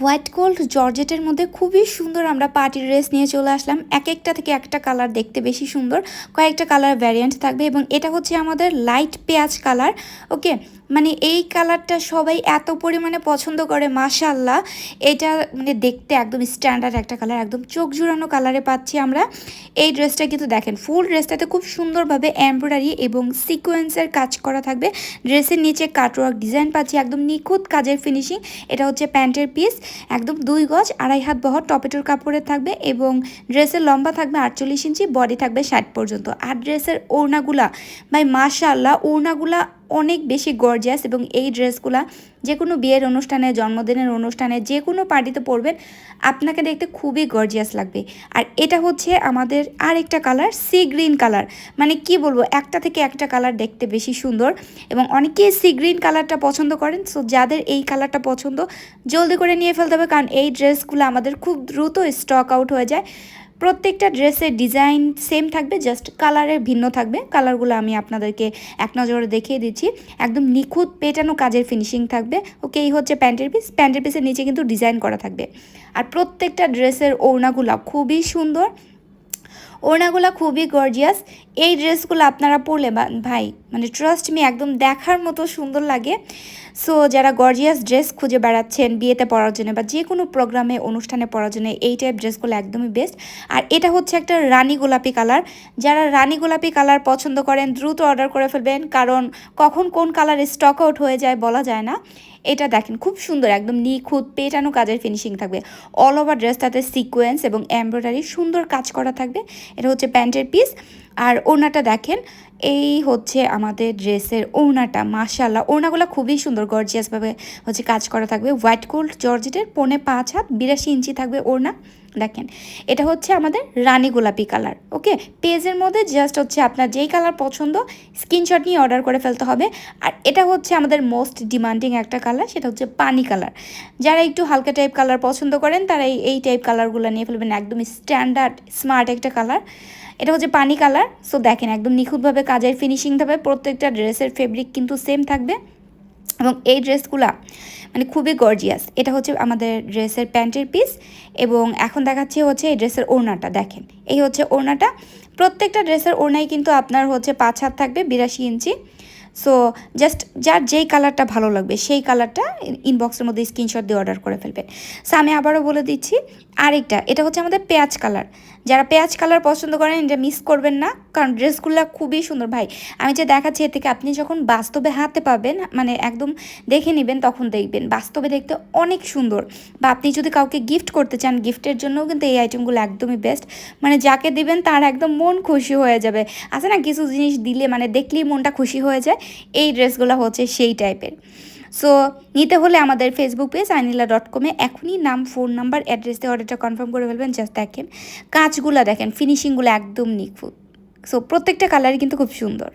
White gold জর্জেটের মধ্যে খুবই সুন্দর আমরা পার্টি ড্রেস নিয়ে চলে আসলাম। এক একটা থেকে একটা কালার দেখতে বেশি সুন্দর। কয়েকটা কালার ভ্যারিয়েন্ট থাকবে এবং এটা হচ্ছে আমাদের লাইট পেঁয়াজ কালার ওকে মানে এই কালারটা সবাই এত পরিমাণে পছন্দ করে মাশাল্লাহ এটা মানে দেখতে একদম স্ট্যান্ডার্ড একটা কালার, একদম চোখ জুড়ানো কালারে পাচ্ছি আমরা। এই ড্রেসটা কিন্তু দেখেন, ফুল ড্রেসটাতে খুব সুন্দরভাবে এমব্রয়ডারি এবং সিকোয়েন্সের কাজ করা থাকবে। ড্রেসের নিচে কাটওয়ার্ক ডিজাইন পাচ্ছি, একদম নিখুঁত কাজের ফিনিশিং এটা হচ্ছে প্যান্টের পিস একদম দুই গজ, আড়াই হাত বহর, টপেটোর কাপড়ের থাকবে এবং ড্রেসের লম্বা থাকবে আটচল্লিশ ইঞ্চি, বডি থাকবে ষাট পর্যন্ত। আর ড্রেসের ওড়নাগুলা, ভাই মাশাল্লাহ ওড়নাগুলা অনেক বেশি গর্জিয়াস এবং এই ড্রেসগুলা যে কোনো বিয়ের অনুষ্ঠানে, জন্মদিনের অনুষ্ঠানে যে কোনো পার্টিতে পরবেন, আপনাকে দেখতে খুবই গর্জিয়াস লাগবে। আর এটা হচ্ছে আমাদের আর একটা কালার সি গ্রিন কালার মানে কি বলব, একটা থেকে একটা কালার দেখতে বেশি সুন্দর এবং অনেকেই সি গ্রিন কালারটা পছন্দ করেন সো যাদের এই কালারটা পছন্দ, জলদি করে নিয়ে ফেলতে হবে কারণ এই ড্রেসগুলো আমাদের খুব দ্রুত স্টক আউট হয়ে যায়। প্রত্যেকটা ড্রেসের ডিজাইন সেম থাকবে, জাস্ট কালারের ভিন্ন থাকবে। কালারগুলো আমি আপনাদেরকে এক নজরে দেখিয়ে দিচ্ছি। একদম নিখুঁত পেটানো কাজের ফিনিশিং থাকবে। ওকে এই হচ্ছে প্যান্টের পিস প্যান্টের পিসের নিচে কিন্তু ডিজাইন করা থাকবে। আর প্রত্যেকটা ড্রেসের ওড়নাগুলো খুবই সুন্দর। ওড়নাগুলো খুবই গর্জিয়াস এই ড্রেসগুলো আপনারা পরলে ভাই মানে ট্রাস্ট মি একদম দেখার মতো সুন্দর লাগে। সো যারা গর্জিয়াস ড্রেস খুঁজে বেড়াচ্ছেন বিয়েতে পরার জন্য বা যে কোনো প্রোগ্রামে, অনুষ্ঠানে পরার জন্য, এই টাইপ ড্রেসগুলো একদমই বেস্ট আর এটা হচ্ছে একটা রানী গোলাপি কালার যারা রানী গোলাপি কালার পছন্দ করেন, দ্রুত অর্ডার করে ফেলবেন। কারণ কখন কোন কালার স্টক আউট হয়ে যায় বলা যায় না। এটা দেখেন, খুব সুন্দর, একদম নিখুঁত, পেটানো কাজের ফিনিশিং থাকবে। অল ওভার ড্রেসটাতে সিকোয়েন্স এবং এমব্রয়ডারি সুন্দর কাজ করা থাকবে। এটা হচ্ছে প্যান্টের পিস আর ওনাটা দেখেন এই হচ্ছে আমাদের ড্রেসের ওড়নাটা মাশাল্লাহ ওড়নাগুলো খুবই সুন্দর, গর্জিয়াসভাবে হচ্ছে কাজ করা থাকবে। হোয়াইট গোল্ড জর্জেটের, পৌনে পাঁচ হাত, বিরাশি ইঞ্চি থাকবে ওড়না। দেখেন, এটা হচ্ছে আমাদের রানী গোলাপি কালার, ওকে? পেজের মধ্যে জাস্ট হচ্ছে আপনার যেই কালার পছন্দ, স্ক্রিনশট নিয়ে অর্ডার করে ফেলতে হবে। আর এটা হচ্ছে আমাদের মোস্ট ডিমান্ডিং একটা কালার, সেটা হচ্ছে পানি কালার। যারা একটু হালকা টাইপ কালার পছন্দ করেন, তারা এই টাইপ কালারগুলো নিয়ে ফেলবেন। একদম স্ট্যান্ডার্ড স্মার্ট একটা কালার। এটা হচ্ছে পানি কালার। সো দেখেন, একদম নিখুঁতভাবে কাজের ফিনিশিং থাকবে প্রত্যেকটা ড্রেসের ফেব্রিক কিন্তু সেম থাকবে এবং এই ড্রেসগুলা মানে খুবই গর্জিয়াস এটা হচ্ছে আমাদের ড্রেসের প্যান্টের পিস এবং এখন দেখাচ্ছি হচ্ছে এই ড্রেসের ওড়নাটা, দেখেন। এই হচ্ছে ওড়নাটা। প্রত্যেকটা ড্রেসের ওড়নাই কিন্তু আপনার হচ্ছে পাঁচ হাত থাকবে, বিরাশি ইঞ্চি। সো জাস্ট যার যেই কালারটা ভালো লাগবে, সেই কালারটা ইনবক্সের মধ্যে স্ক্রিনশট দিয়ে অর্ডার করে ফেলবেন। সো আমি আবারও বলে দিচ্ছি আরেকটা, এটা হচ্ছে আমাদের পেঁয়াজ কালার। যারা পেঁয়াজ কালার পছন্দ করেন, এটা মিস করবেন না, কারণ ড্রেসগুলো খুবই সুন্দর। ভাই, আমি যে দেখাচ্ছি এর থেকে, আপনি যখন বাস্তবে হাতে পাবেন মানে একদম দেখে নেবেন, তখন দেখবেন। বাস্তবে দেখতে অনেক সুন্দর। বা আপনি যদি কাউকে গিফট করতে চান গিফটের জন্যও কিন্তু এই আইটেমগুলো একদমই বেস্ট মানে যাকে দিবেন, তার একদম মন খুশি হয়ে যাবে। আছে না, কিছু জিনিস দিলে মানে দেখলেই মনটা খুশি হয়ে যায়, এই ড্রেসগুলো হচ্ছে সেই টাইপের সো নিতে হলে আমাদের ফেসবুক পেজ আইনিলা ডট কমে এখনই নাম ফোন নাম্বার অ্যাড্রেস দিয়ে অর্ডারটা কনফার্ম করে ফেলবেন। জাস্ট দেখেন, কাজগুলো দেখেন ফিনিশিংগুলো একদম নিখুঁত। সো প্রত্যেকটা কালারই কিন্তু খুব সুন্দর।